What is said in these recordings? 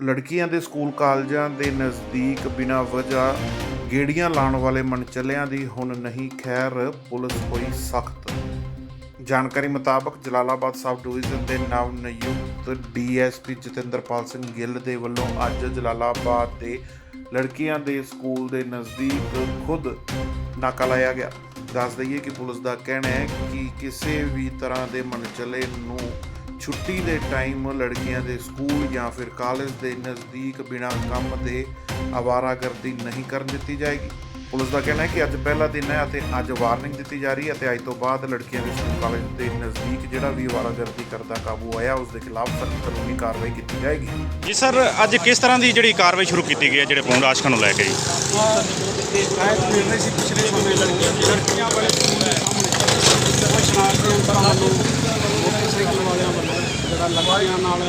ਲੜਕੀਆਂ ਦੇ ਸਕੂਲ ਕਾਲਜਾਂ ਦੇ ਨਜ਼ਦੀਕ ਬਿਨਾਂ ਵਜ੍ਹਾ ਗੇੜੀਆਂ ਲਾਉਣ ਵਾਲੇ ਮਨਚਲਿਆਂ ਦੀ ਹੁਣ ਨਹੀਂ ਖੈਰ, ਪੁਲਿਸ ਹੋਈ ਸਖਤ। ਜਾਣਕਾਰੀ ਮੁਤਾਬਕ ਜਲਾਲਾਬਾਦ ਸਬ ਡਿਵੀਜ਼ਨ ਦੇ ਨਵ ਨਿਯੁਕਤ ਡੀਐਸਪੀ ਜਤਿੰਦਰਪਾਲ ਸਿੰਘ ਗਿੱਲ ਦੇ ਵੱਲੋਂ ਅੱਜ ਜਲਾਲਾਬਾਦ ਦੇ ਲੜਕੀਆਂ ਦੇ ਸਕੂਲ ਦੇ ਨਜ਼ਦੀਕ ਖੁਦ ਨਾਕਾ ਲਾਇਆ ਗਿਆ। ਦੱਸ ਦਈਏ ਕਿ ਪੁਲਿਸ ਦਾ ਕਹਿਣਾ ਹੈ ਕਿ ਕਿਸੇ ਵੀ ਤਰ੍ਹਾਂ ਦੇ ਮਨਚਲੇ ਨੂੰ ਛੁੱਟੀ ਦੇ ਟਾਈਮ ਲੜਕੀਆਂ ਦੇ ਸਕੂਲ ਜਾਂ ਫਿਰ ਕਾਲਜ ਦੇ ਨਜ਼ਦੀਕ ਬਿਨਾਂ ਕੰਮ ਦੇ ਆਵਾਰਾਗਰਦੀ ਨਹੀਂ ਕਰਨ ਦਿੱਤੀ ਜਾਏਗੀ। ਪੁਲਿਸ ਦਾ ਕਹਿਣਾ ਹੈ ਕਿ ਅੱਜ ਪਹਿਲਾ ਦਿਨ ਹੈ ਅਤੇ ਅੱਜ ਵਾਰਨਿੰਗ ਦਿੱਤੀ ਜਾ ਰਹੀ ਹੈ ਅਤੇ ਅੱਜ ਤੋਂ ਬਾਅਦ ਲੜਕੀਆਂ ਦੇ ਸਕੂਲ ਕਾਲਜ ਦੇ ਨਜ਼ਦੀਕ ਜਿਹੜਾ ਵੀ ਆਵਾਰਾਗਰਦੀ ਕਰਦਾ ਕਾਬੂ ਆਇਆ ਉਸ ਦੇ ਖਿਲਾਫ ਸਖਤ ਕਾਨੂੰਨੀ ਕਾਰਵਾਈ ਕੀਤੀ ਜਾਏਗੀ। ਜੀ ਸਰ ਅੱਜ ਕਿਸ ਤਰ੍ਹਾਂ ਦੀ ਜਿਹੜੀ ਕਾਰਵਾਈ ਸ਼ੁਰੂ ਕੀਤੀ ਗਈ ਹੈ ਜਿਹੜੇ ਪੌਂਡ ਆਸ਼ਕਾਂ ਨੂੰ ਲੈ ਕੇ ਜੀ? ਸ਼ਾਇਦ ਮਿਲ ਰਹੀ ਸੀ ਪਿਛਲੇ ਸਮੇਂ ਲੜਕੀਆਂ ਲੜਕੀਆਂ ਵਾਲੇ ਸਕੂਲ ਦੇ ਸਾਹਮਣੇ। ਉਹ ਸ਼ਰਾਰਤੀ ਅੰਤਰਾਂ ਵੱਲੋਂ ਮੋਟਰਸਾਈਕਲ ਵਾਲਿਆਂ ਵੱਲੋਂ ਜਿਹੜਾ ਲੜਕੀਆਂ ਨਾਲ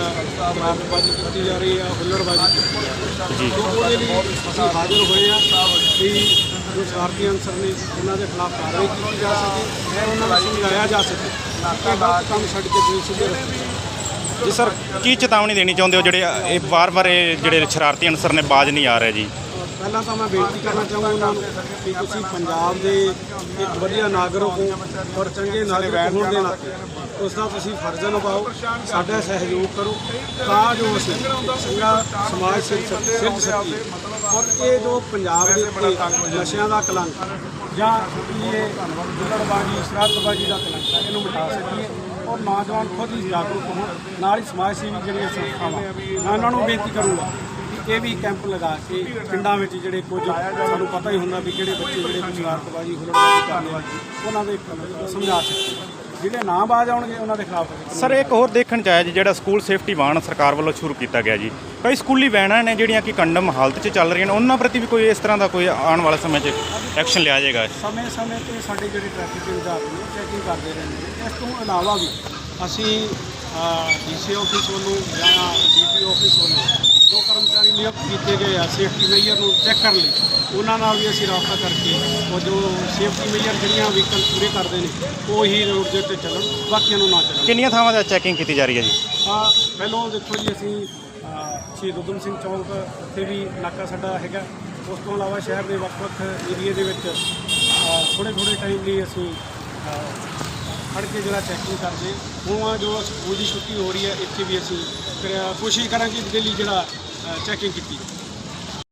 ਮਾਰਕਬਾਜ਼ੀ ਕੀਤੀ ਜਾ ਰਹੀ ਆ ਹੁੱਲੜਬਾਜ਼ੀ ਕੀਤੀ ਜਾ ਹੈ। ਉਹਦੇ ਲਈ ਹਾਜ਼ਰ ਹੋਏ ਆ ਕਿ ਜੋ ਸ਼ਰਾਰਤੀ ਅੰਸਰ ਨੇ ਉਹਨਾਂ ਦੇ ਖਿਲਾਫ ਕਾਰਵਾਈ ਕੀਤੀ ਜਾ ਸਕੇ ਤੇ ਉਹਨਾਂ ਨੂੰ ਸਮਝਾਇਆ ਜਾ ਸਕੇ। ਕਿ ਗਲਤ ਕੰਮ ਛੱਡ ਕੇ ਤੁਸੀਂ ਸਿੱਧੇ ਰਸਤੇ ਜੀ ਸਰ ਕੀ ਚੇਤਾਵਨੀ ਦੇਣੀ ਚਾਹੁੰਦੇ ਹੋ ਜਿਹੜੇ ਇਹ ਵਾਰ-ਵਾਰ ਇਹ ਜਿਹੜੇ ਸ਼ਰਾਰਤੀ ਅਨਸਰ ਨੇ ਬਾਜ ਨਹੀਂ ਆ ਰਹੇ ਜੀ? ਪਹਿਲਾਂ ਤਾਂ ਮੈਂ ਬੇਨਤੀ ਕਰਨਾ ਚਾਹੂੰਗਾ ਉਹਨਾਂ ਨੂੰ ਕਿ ਤੁਸੀਂ ਪੰਜਾਬ ਦੇ ਇੱਕ ਵਧੀਆ ਨਾਗਰਿਕ ਹੋ ਔਰ ਚੰਗੇ ਨਾਗਰਿਕ ਹੋਣ ਦੇ ਨਾਤੇ ਉਸ ਦਾ ਤੁਸੀਂ ਫਰਜ਼ ਨਿਭਾਓ ਸਾਡਾ ਸਹਿਯੋਗ ਕਰੋ। ਤਾਂ ਜੋ ਅਸੀਂ ਚੰਗਾ ਸਮਾਜ ਸਿਰ ਸਿਰਜ ਸਕੀਏ। ਔਰ ਇਹ ਜੋ ਪੰਜਾਬ ਦੇ ਉੱਤੇ ਨਸ਼ਿਆਂ ਦਾ ਕਲੰਕ ਜਾਂ ਇਹ ਗੁੱਲੜਬਾਜੀ ਸ਼ਰਾਰਤਬਾਜੀ ਦਾ ਕਲੰਕ ਹੈ ਇਹਨੂੰ ਮਿਟਾ ਸਕੀਏ ਔਰ ਨੌਜਵਾਨ ਖੁਦ ਹੀ ਜਾਗਰੂਕ ਹੋਣ ਨਾਲ ਹੀ ਸਮਾਜ ਸੇਵੀ ਜਿਹੜੀਆਂ ਸੰਸਥਾਵਾਂ। ਮੈਂ ਉਹਨਾਂ ਨੂੰ ਬੇਨਤੀ ਕਰੂੰਗਾ ਕਿ ਇਹ ਵੀ ਕੈਂਪ ਲਗਾ ਕੇ ਪਿੰਡਾਂ ਵਿੱਚ ਜਿਹੜੇ ਕੁਝ ਸਾਨੂੰ ਪਤਾ ਹੀ ਹੁੰਦਾ ਵੀ ਕਿਹੜੇ ਬੱਚੇ ਜਿਹੜੇ ਸ਼ਰਾਰਤਬਾਜੀ ਹੁਲੜਬਾਜੀ ਕਰਨ ਵਾਲੇ ਉਹਨਾਂ ਦੇ ਸਮਝਾ ਸਕਦੇ ਜਿਹੜੇ ਨਾ ਬਾਜ ਆਉਣਗੇ ਉਹਨਾਂ ਦੇ ਖਿਲਾਫ ਸਰ ਇੱਕ ਹੋਰ ਦੇਖਣ ਚ ਆਇਆ ਜੀ ਜਿਹੜਾ ਸਕੂਲ ਸੇਫਟੀ ਵਾਹਨ ਸਰਕਾਰ ਵੱਲੋਂ ਸ਼ੁਰੂ ਕੀਤਾ ਗਿਆ ਜੀ। ਕਈ ਸਕੂਲੀ ਵੈਨਾਂ ਨੇ ਜਿਹੜੀਆਂ ਕਿ ਕੰਡਮ ਹਾਲਤ 'ਚ ਚੱਲ ਰਹੀਆਂ ਨੇ ਉਹਨਾਂ ਪ੍ਰਤੀ ਵੀ ਕੋਈ ਇਸ ਤਰ੍ਹਾਂ ਦਾ ਕੋਈ ਆਉਣ ਵਾਲੇ ਸਮੇਂ 'ਚ ਐਕਸ਼ਨ ਲਿਆ ਜਾਏਗਾ? ਸਮੇਂ ਸਮੇਂ ਤੇ ਸਾਡੇ ਜਿਹੜੇ ਟ੍ਰੈਫਿਕ ਇੰਚਾਰਜ ਨੇ ਚੈਕਿੰਗ ਕਰਦੇ ਰਹਿੰਦੇ ਨੇ। ਇਸ ਤੋਂ ਇਲਾਵਾ ਵੀ ਅਸੀਂ ਡੀਸੀ ਆਫਿਸ ਵੱਲੋਂ ਜਾਂ ਡੀਪੀ ਆਫਿਸ ਵੱਲੋਂ ਜੋ ਕਰਮਚਾਰੀ ਨਿਯੁਕਤ ਕੀਤੇ ਗਏ ਆ ਸੇਫਟੀ ਮੇਜਰ ਨੂੰ ਚੈੱਕ ਕਰਨ ਲਈ ਉਹਨਾਂ ਨਾਲ ਵੀ ਅਸੀਂ ਰਾਬਤਾ ਕਰਕੇ ਉਹ ਜੋ ਸੇਫਟੀ ਮੇਜਰ ਜਿਹੜੀਆਂ ਵਹੀਕਲ ਪੂਰੇ ਕਰਦੇ ਨੇ ਉਹ ਹੀ ਰੋਡ ਦੇ ਉੱਤੇ ਚੱਲਣ ਬਾਕੀਆਂ ਨੂੰ ਨਾ ਚੱਲਣ। ਕਿੰਨੀਆਂ ਥਾਵਾਂ ਤੇ ਚੈਕਿੰਗ ਕੀਤੀ ਜਾ ਰਹੀ ਹੈ ਜੀ? ਆ ਪਹਿਲੋਂ ਦੇਖੋ ਜੀ ਅਸੀਂ ਸ਼ਹੀਦ ਊਧਮ ਸਿੰਘ ਚੌਂਕ ਉੱਥੇ ਵੀ ਨਾਕਾ ਸਾਡਾ ਹੈਗਾ। ਉਸ ਤੋਂ ਇਲਾਵਾ ਸ਼ਹਿਰ ਦੇ ਵੱਖ-ਵੱਖ ਏਰੀਏ ਦੇ ਵਿੱਚ ਥੋੜੇ ਥੋੜੇ ਟਾਈਮ ਲਈ ਅਸੀਂ ਖੜ ਕੇ ਜਿਹੜਾ ਚੈਕਿੰਗ ਕਰਦੇ। ਆ ਜੋ ਸਕੂਲ ਦੀ ਛੁੱਟੀ ਹੋ ਰਹੀ ਹੈ ਇੱਥੇ ਵੀ ਅਸੀਂ ਕੋਸ਼ਿਸ਼ ਕਰਾਂਗੇ ਡੇਲੀ ਜਿਹੜਾ ਚੈਕਿੰਗ ਕੀਤੀ